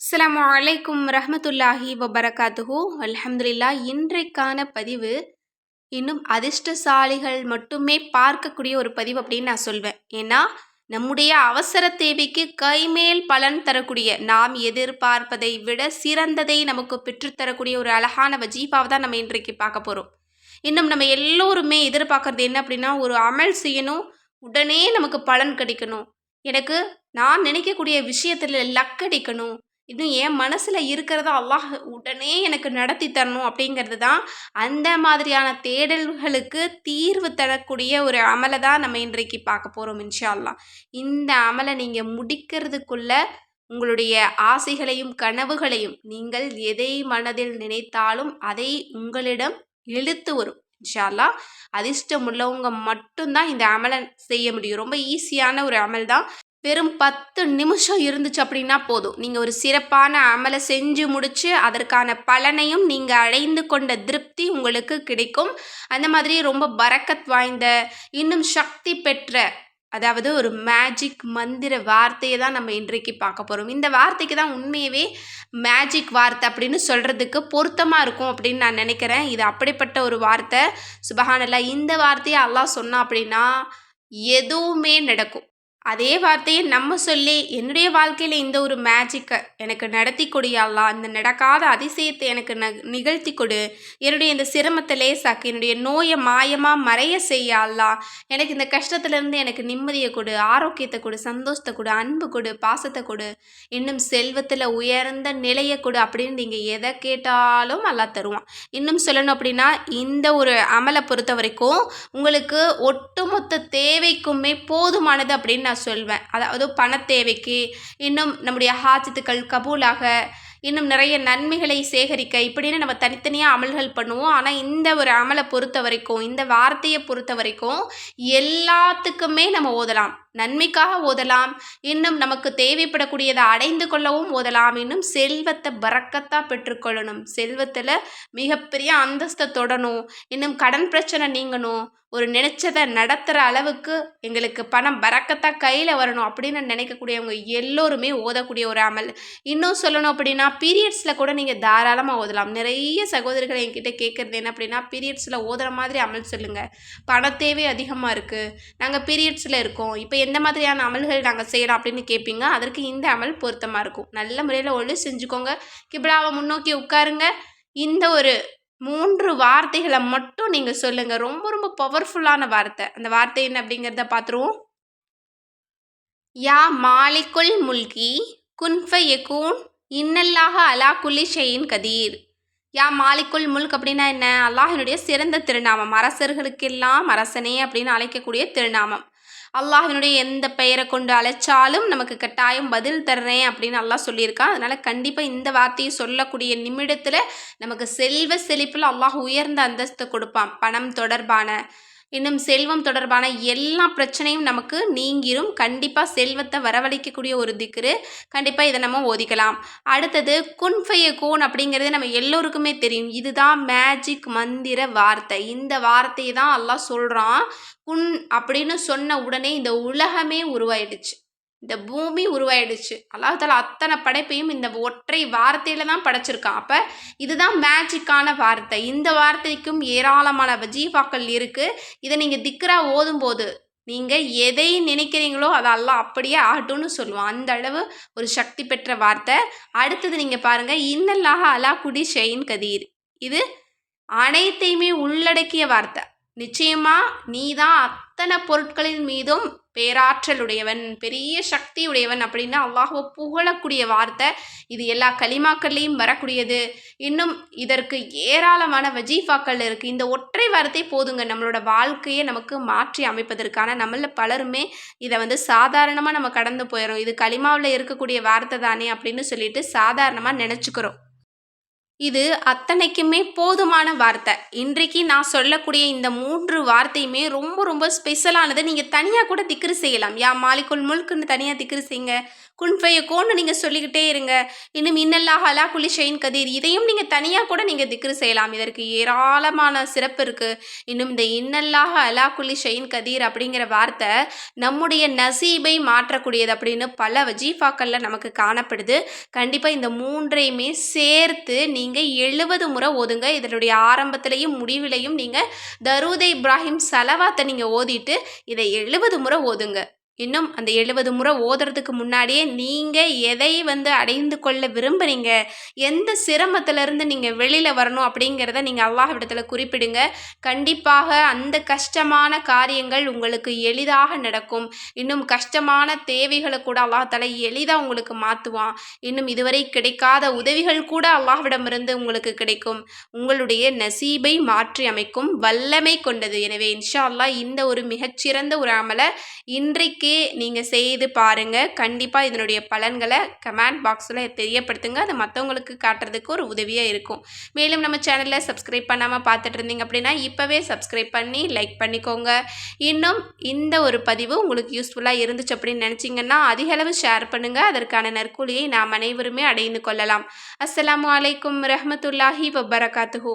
அஸ்லாம் அலைக்கும் ரஹமத்துல்லாஹி வபரகாத்துஹு. அலமதுல்லா இன்றைக்கான பதிவு இன்னும் அதிர்ஷ்டசாலிகள் மட்டுமே பார்க்கக்கூடிய ஒரு பதிவு அப்படின்னு நான் சொல்வேன். ஏன்னா நம்முடைய அவசர தேவைக்கு கைமேல் பலன் தரக்கூடிய நாம் எதிர்பார்ப்பதை விட சிறந்ததை நமக்கு பெற்றுத்தரக்கூடிய ஒரு அழகான வஜீஃபாவை தான் நம்ம இன்றைக்கு பார்க்க போகிறோம் இன்னும் நம்ம எல்லோருமே எதிர்பார்க்கறது என்ன அப்படின்னா ஒரு அமல் செய்யணும் உடனே நமக்கு பலன் கிடைக்கணும். எனக்கு நான் நினைக்கக்கூடிய விஷயத்தில் லக்கடிக்கணும் இன்னும் என் மனசில் இருக்கிறத அல்லாஹ் உடனே எனக்கு நடத்தி தரணும் அப்படிங்கிறது தான் அந்த மாதிரியான தேடல்களுக்கு தீர்வு தரக்கூடிய ஒரு அமலை தான் நம்ம இன்றைக்கு பார்க்க போகிறோம் இன்ஷா அல்லாஹ் இந்த அமலை நீங்கள் முடிக்கிறதுக்குள்ள உங்களுடைய ஆசைகளையும் கனவுகளையும் நீங்கள் எதை மனதில் நினைத்தாலும் அதை உங்களிடம் இழுத்து வரும் இன்ஷால்லா அதிர்ஷ்டம் உள்ளவங்க மட்டும்தான் இந்த அமலை செய்ய முடியும். ரொம்ப ஈஸியான ஒரு அமல் தான். வெறும் பத்து நிமிஷம் இருந்துச்சு அப்படின்னா போதும். நீங்கள் ஒரு சிறப்பான அமலை செஞ்சு முடித்து அதற்கான பலனையும் நீங்கள் அடைந்து கொண்ட திருப்தி உங்களுக்கு கிடைக்கும். அந்த மாதிரி ரொம்ப பரக்கத் வாய்ந்த இன்னும் சக்தி பெற்ற அதாவது ஒரு மேஜிக் மந்திர வார்த்தையை தான் நம்ம இன்றைக்கு பார்க்க போகிறோம் இந்த வார்த்தைக்கு தான் உண்மையவே மேஜிக் வார்த்தை அப்படின்னு சொல்கிறதுக்கு பொருத்தமாக இருக்கும் அப்படின்னு நான் நினைக்கிறேன். இது அப்படிப்பட்ட ஒரு வார்த்தை. சுபஹானல்லா இந்த வார்த்தையை அல்லாஹ் சொன்னா அப்படின்னா எதுவுமே நடக்கும். அதே வார்த்தையை நம்ம சொல்லி என்னுடைய வாழ்க்கையில் இந்த ஒரு மேஜிக்கை எனக்கு நடத்தி கொடியாளா இந்த நடக்காத அதிசயத்தை எனக்கு ந நிகழ்த்தி கொடு. என்னுடைய இந்த சிரமத்தை லேசாக்கு என்னுடைய நோயை மாயமாக மறைய செய்யாளா எனக்கு இந்த கஷ்டத்துலேருந்து எனக்கு நிம்மதியை கொடு ஆரோக்கியத்தை கொடு சந்தோஷத்தை கொடு அன்பு கொடு பாசத்தை கொடு. இன்னும் செல்வத்தில் உயர்ந்த நிலையை கொடு அப்படின்னு நீங்கள் எதை கேட்டாலும் நல்லா தருவான். இன்னும் சொல்லணும் அப்படின்னா இந்த ஒரு அமலை பொறுத்த வரைக்கும் உங்களுக்கு ஒட்டுமொத்த தேவைக்குமே போதுமானது அப்படின்னு நான் சொல்வேன். அதாவது பண தேவைக்கு இன்னும் நம்முடைய ஹாஜத்துக்கள் கபூலாக இன்னும் நிறைய நன்மைகளை சேகரிக்க இப்படின்னு நம்ம தனித்தனியாக அமல்கள் பண்ணுவோம். ஆனால் இந்த ஒரு அமலை பொறுத்த வரைக்கும் இந்த வார்த்தையை பொறுத்த வரைக்கும் எல்லாத்துக்குமே நம்ம ஓதலாம். நன்மைக்காக ஓதலாம். இன்னும் நமக்கு தேவைப்படக்கூடியதை அடைந்து கொள்ளவும் ஓதலாம். இன்னும் செல்வத்தை பறக்கத்தான் பெற்றுக்கொள்ளணும். செல்வத்தில் மிகப்பெரிய அந்தஸ்தை தொடணும். இன்னும் கடன் பிரச்சனை நீங்கணும். ஒரு நினைச்சதை நடத்துகிற அளவுக்கு எங்களுக்கு பணம் பறக்கத்தான் கையில் வரணும் அப்படின்னு நினைக்கக்கூடியவங்க எல்லோருமே ஓதக்கூடிய ஒரு அமல். இன்னும் சொல்லணும் அப்படின்னா பீரியட்ஸில் கூட நீங்கள் தாராளமாக ஓதலாம். நிறைய சகோதரிகள் என்கிட்ட கேட்குறது என்ன அப்படின்னா பீரியட்ஸில் ஓதுற மாதிரி அமல் சொல்லுங்கள் பண தேவை அதிகமாக இருக்குது நாங்கள் பீரியட்ஸில் இருக்கோம். இப்போ எந்த மாதிரியான அமல்கள் நாங்கள் செய்கிறோம் அப்படின்னு கேட்பீங்க அதற்கு இந்த அமல் பொருத்தமாக இருக்கும். நல்ல முறையில் ஒழு செஞ்சுக்கோங்க. கிபிலாவை முன்னோக்கி உட்காருங்க. இந்த ஒரு மூன்று வார்த்தைகளை மட்டும் நீங்கள் சொல்லுங்கள் ரொம்ப ரொம்ப பவர்ஃபுல்லான வார்த்தை. அந்த வார்த்தை என்ன அப்படிங்கிறத பார்த்துருவோம். யா மாலிக்குல் முல்கி குன்ஃப யகூன் இன்னல்லாக அலா குல்லி ஷெயின் கதீர். யா மாலிக்குல் முல்க் அப்படின்னா என்ன? அல்லாஹினுடைய சிறந்த திருநாமம். அரசர்களுக்கெல்லாம் அரசனே அப்படின்னு அழைக்கக்கூடிய திருநாமம். அல்லாஹினுடைய எந்த பெயரை கொண்டு அழைச்சாலும் நமக்கு கட்டாயம் பதில் தர்றேன் அப்படின்னு அல்லாஹ் சொல்லியிருக்கான் அதனால் கண்டிப்பாக இந்த வார்த்தையை சொல்லக்கூடிய நிமிடத்தில் நமக்கு செல்வ செழிப்பில் அல்லாஹ் உயர்ந்த அந்தஸ்தை கொடுப்பான். பணம் தொடர்பான இன்னும் செல்வம் தொடர்பான எல்லா பிரச்சனையும் நமக்கு நீங்கிரும். கண்டிப்பாக செல்வத்தை வரவழைக்கக்கூடிய ஒரு திக்ரு கண்டிப்பாக இதை நம்ம ஓதிக்கலாம். அடுத்தது குன்ஃபைய கோன் அப்படிங்கிறது நம்ம எல்லோருக்குமே தெரியும். இதுதான் மேஜிக் மந்திர வார்த்தை. இந்த வார்த்தையை தான் எல்லாம் சொல்கிறான் குன் அப்படின்னு சொன்ன உடனே இந்த உலகமே உருவாயிடுச்சு. இந்த பூமி உருவாயிடுச்சு. அல்லாஹால அத்தனை படைப்பையும் இந்த ஒற்றை வார்த்தையில தான் படைச்சிருக்கான். அப்போ இதுதான் மேஜிக்கான வார்த்தை. இந்த வார்த்தைக்கும் ஏராளமான வஜீஃபாக்கள் இருக்குது இதை நீங்கள் திக்ரா ஓதும்போது நீங்கள் எதை நினைக்கிறீங்களோ அதெல்லாம் அப்படியே ஆகட்டும்னு சொல்லுவோம் அந்த அளவு ஒரு சக்தி பெற்ற வார்த்தை. அடுத்தது நீங்கள் பாருங்கள் இன்னல்லாக அலா குடி ஷெயின் கதீர். இது அனைத்தையுமே உள்ளடக்கிய வார்த்தை. நிச்சயமா நீ தான் அத்தனை பொருட்களின் மீதும் பேராற்றலுடையவன் பெரிய சக்தி உடையவன் அப்படின்னு அல்லாஹுவை புகழக்கூடிய வார்த்தை. இது எல்லா களிமாக்கள்லேயும் வரக்கூடியது. இன்னும் இதற்கு ஏராளமான வஜீஃபாக்கள் இருக்குது இந்த ஒற்றை வார்த்தை போதுங்க. நம்மளோட வாழ்க்கையை நமக்கு மாற்றி அமைப்பதற்கான நம்மள பலருமே இதை வந்து சாதாரணமாக நம்ம கடந்து போயிடும் இது களிமாவில் இருக்கக்கூடிய வார்த்தை தானே அப்படின்னு சொல்லிட்டு சாதாரணமாக நினச்சிக்கிறோம். இது அத்தனைக்குமே போதுமான வார்த்தை. இன்றைக்கு நான் சொல்லக்கூடிய இந்த மூன்று வார்த்தையுமே ரொம்ப ரொம்ப ஸ்பெஷலானது நீங்கள் தனியாக கூட திக்ரு செய்யலாம். யா மாலிக்குள் முழுக்குன்னு தனியாக திக்ரு செய்யுங்க. குன்ஃபயக்கோன்னு நீங்கள் சொல்லிக்கிட்டே இருங்க. இன்னும் இன்னல்லாஹ் அலா குலி ஷெயின் கதீர். இதையும் நீங்கள் தனியாக கூட நீங்கள் திக்ரு செய்யலாம். இதற்கு ஏராளமான சிறப்பு இருக்குது இன்னும் இந்த இன்னல்லாக அலா குலி ஷெயின் கதீர் அப்படிங்கிற வார்த்தை நம்முடைய நசீபை மாற்றக்கூடியது அப்படின்னு பல வஜீஃபாக்களில் நமக்கு காணப்படுது. கண்டிப்பாக இந்த மூன்றையுமே சேர்த்து நீங்கள் எழுபது முறை ஓதுங்க. இதனுடைய ஆரம்பத்திலையும் முடிவிலையும் நீங்கள் தருதை இப்ராஹிம் சலவாத்தை நீங்கள் ஓதிட்டு இதை எழுபது முறை ஓதுங்க. இன்னும் அந்த எழுபது முறை ஓதுறதுக்கு முன்னாடியே நீங்கள் எதை வந்து அடைந்து கொள்ள விரும்புகிறீங்க எந்த சிரமத்திலேருந்து நீங்கள் வெளியில் வரணும் அப்படிங்கிறத நீங்கள் அல்லாஹ்விடத்தில் குறிப்பிடுங்க. கண்டிப்பாக அந்த கஷ்டமான காரியங்கள் உங்களுக்கு எளிதாக நடக்கும். இன்னும் கஷ்டமான தேவைகளை கூட அல்லாஹால எளிதாக உங்களுக்கு மாற்றுவான் இன்னும் இதுவரை கிடைக்காத உதவிகள் கூட அல்லாஹ்விடமிருந்து உங்களுக்கு கிடைக்கும். உங்களுடைய நசீபை மாற்றி அமைக்கும் வல்லமை கொண்டது. எனவே இன்ஷா அல்லாஹ் இந்த ஒரு மிகச்சிறந்த ஒரு அமலை இன்றைக்கு நீங்கள் செய்து பாருங்கள் கண்டிப்பாக இதனுடைய பலன்களை கமெண்ட் பாக்ஸில் தெரியப்படுத்துங்க. அது மற்றவங்களுக்கு காட்டுறதுக்கு ஒரு உதவியாக இருக்கும். மேலும் நம்ம சேனலில் சப்ஸ்கிரைப் பண்ணாமல் பார்த்துட்டு இருந்தீங்க அப்படின்னா இப்போவே சப்ஸ்கிரைப் பண்ணி லைக் பண்ணிக்கோங்க. இன்னும் இந்த ஒரு பதிவு உங்களுக்கு யூஸ்ஃபுல்லாக இருந்துச்சு அப்படின்னு நினச்சிங்கன்னா அதிகளவு ஷேர் பண்ணுங்கள் அதற்கான நற்கூலியை நாம் அனைவருமே அடைந்து கொள்ளலாம். அஸ்லாம் அலைக்கும் ரஹமத்துல்லாஹி வபரகாத்துஹூ.